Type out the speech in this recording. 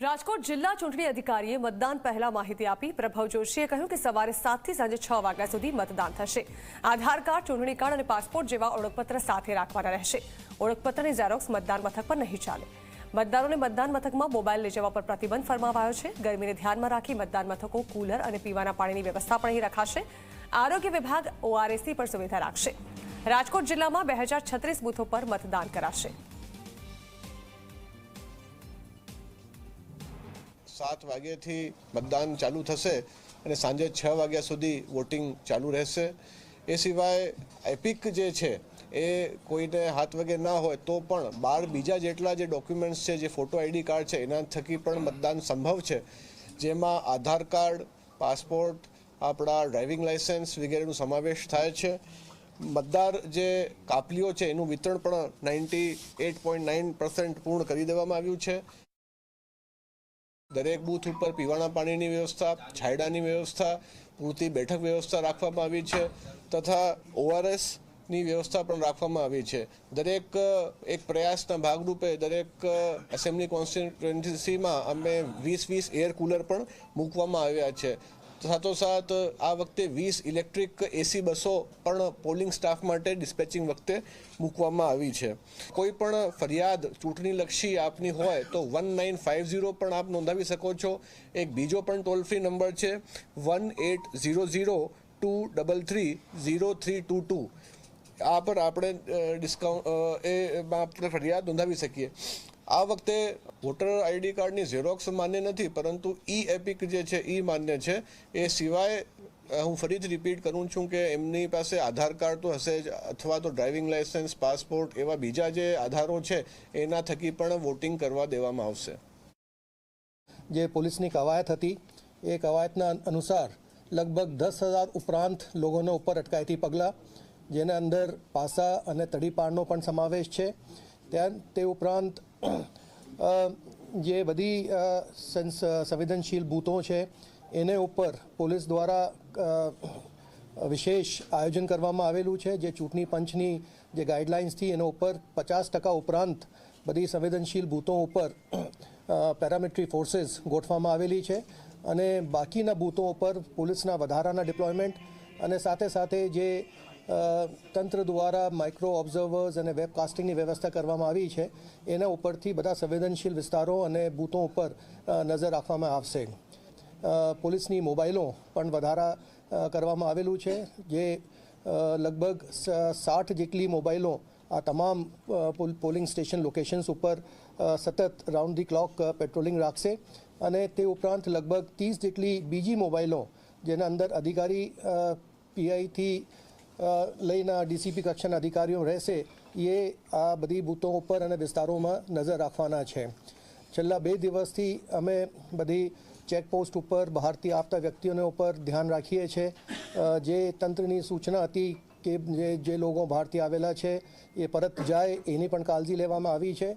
રાજકોટ જિલ્લા ચૂંટણી અધિકારીએ મતદાન પહેલા માહિતી આપી. પ્રભવ જોશીએ કહ્યું કે સવારે સાતથી સાંજે છ વાગ્યા સુધી મતદાન થશે. આધાર કાર્ડ, ચૂંટણી કાર્ડ અને પાસપોર્ટ જેવા ઓળખપત્ર સાથે રાખવાના રહેશે. ઓળખપત્રની ઝેરોક્સ મતદાન મથક પર નહીં ચાલે. મતદારોને મતદાન મથકમાં મોબાઈલ લઈ જવા પર પ્રતિબંધ ફરમાવાયો છે. ગરમીને ધ્યાનમાં રાખી મતદાન મથકો કુલર અને પીવાના પાણીની વ્યવસ્થા પણ અહીં રખાશે. આરોગ્ય વિભાગ ઓઆરએસની પણ સુવિધા રાખશે. રાજકોટ જિલ્લામાં બે હજાર છત્રીસ બૂથો પર મતદાન કરાશે. સાત વાગ્યાથી મતદાન ચાલુ થશે અને સાંજે છ વાગ્યા સુધી વોટિંગ ચાલુ રહેશે. એ સિવાય એપિક જે છે, એ કોઈને હાથ વગે ના હોય તો પણ બાર બીજા જેટલા જે ડોક્યુમેન્ટ્સ છે, જે ફોટો આઈડી કાર્ડ છે, એના થકી પણ મતદાન સંભવ છે. જેમાં આધાર કાર્ડ, પાસપોર્ટ, આપણા ડ્રાઇવિંગ લાઇસન્સ વગેરેનો સમાવેશ થાય છે. મતદાર જે કાપલીઓ છે, એનું વિતરણ પણ નાઇન્ટી એટ પોઈન્ટ નાઇન પૂર્ણ કરી દેવામાં આવ્યું છે. દરેક બૂથ ઉપર પીવાના પાણીની વ્યવસ્થા, છાયડાની વ્યવસ્થા, પૂરતી બેઠક વ્યવસ્થા રાખવામાં આવી છે તથા ઓઆરએસની વ્યવસ્થા પણ રાખવામાં આવી છે. દરેક એક પ્રયાસના ભાગરૂપે દરેક એસેમ્બલી કોન્સ્ટિટ્યુન્સીમાં અમે વીસ વીસ એર કુલર પણ મૂકવામાં આવ્યા છે. સાથોસાથ, આ વખતે વીસ ઇલેક્ટ્રિક એસી બસો પણ પોલિંગ સ્ટાફ માટે ડિસ્પેચિંગ વખતે મૂકવામાં આવી છે. કોઈ પણ ફરિયાદ ચૂંટણીલક્ષી આપની હોય તો વન નાઇન ફાઇવ ઝીરો પણ આપ નોંધાવી શકો છો. એક બીજો પણ ટોલ ફ્રી નંબર છે one eight zero zero two double three zero three two two. આ પર આપણે ડિસ્કાઉન્ટ એમાં આપણે ફરિયાદ નોંધાવી શકીએ. આ વખતે વોટર આઈડી કાર્ડની ઝેરોક્સ માન્ય નથી, પરંતુ ઈ એપિક જે છે એ માન્ય છે. એ સિવાય હું ફરીથી રિપીટ કરું છું કે એમની પાસે આધાર કાર્ડ તો હશે જ, અથવા તો ડ્રાઇવિંગ લાઇસન્સ પાસપોર્ટ એવા બીજા જે આધારો છે, એના થકી પણ વોટિંગ કરવા દેવામાં આવશે. જે પોલીસની કવાયત હતી, એ કવાયતના અનુસાર લગભગ દસ હજાર ઉપરાંત લોકોને ઉપર અટકાયતી પગલાં, જેના અંદર પાસા અને તડીપારનો પણ સમાવેશ છે. ત્યાં તે ઉપરાંત જે બધી સંવેદનશીલ બૂથો છે, એને ઉપર પોલીસ દ્વારા વિશેષ આયોજન કરવામાં આવેલું છે, જે ચૂંટણી પંચની જે ગાઈડલાઇન્સથી એના ઉપર પચાસ ટકા ઉપરાંત બધી સંવેદનશીલ બૂથો ઉપર પેરામિલિટરી ફોર્સીસ ગોઠવામાં આવેલી છે. અને બાકીના બૂથો ઉપર પોલીસના વધારાના ડિપ્લોયમેન્ટ અને સાથે સાથે જે તંત્ર દ્વારા માઇક્રો ઓબ્ઝર્વર્સ અને વેબકાસ્ટિંગની વ્યવસ્થા કરવામાં આવી છે. એના ઉપરથી બધા સંવેદનશીલ વિસ્તારો અને બૂથો ઉપર નજર રાખવામાં આવશે. પોલીસની મોબાઈલો પણ વધારા કરવામાં આવેલું છે, જે લગભગ સાઠ જેટલી મોબાઈલો આ તમામ પોલિંગ સ્ટેશન લોકેશન્સ ઉપર સતત રાઉન્ડ ધી ક્લોક પેટ્રોલિંગ રાખશે. અને તે ઉપરાંત લગભગ ત્રીસ જેટલી બીજી મોબાઈલો, જેના અંદર અધિકારી પીઆઈથી લઈને ડીસીપી કક્ષાના અધિકારીઓ રહેશે, એ આ બધી બૂથો ઉપર અને વિસ્તારોમાં નજર રાખવાના છે. છેલ્લા બે દિવસથી અમે બધી ચેકપોસ્ટ ઉપર બહારથી આવતા વ્યક્તિઓને ઉપર ધ્યાન રાખીએ છીએ જે તંત્રની સૂચના હતી કે જે જે લોકો બહારથી આવેલા છે, એ પરત જાય, એની પણ કાળજી લેવામાં આવી છે.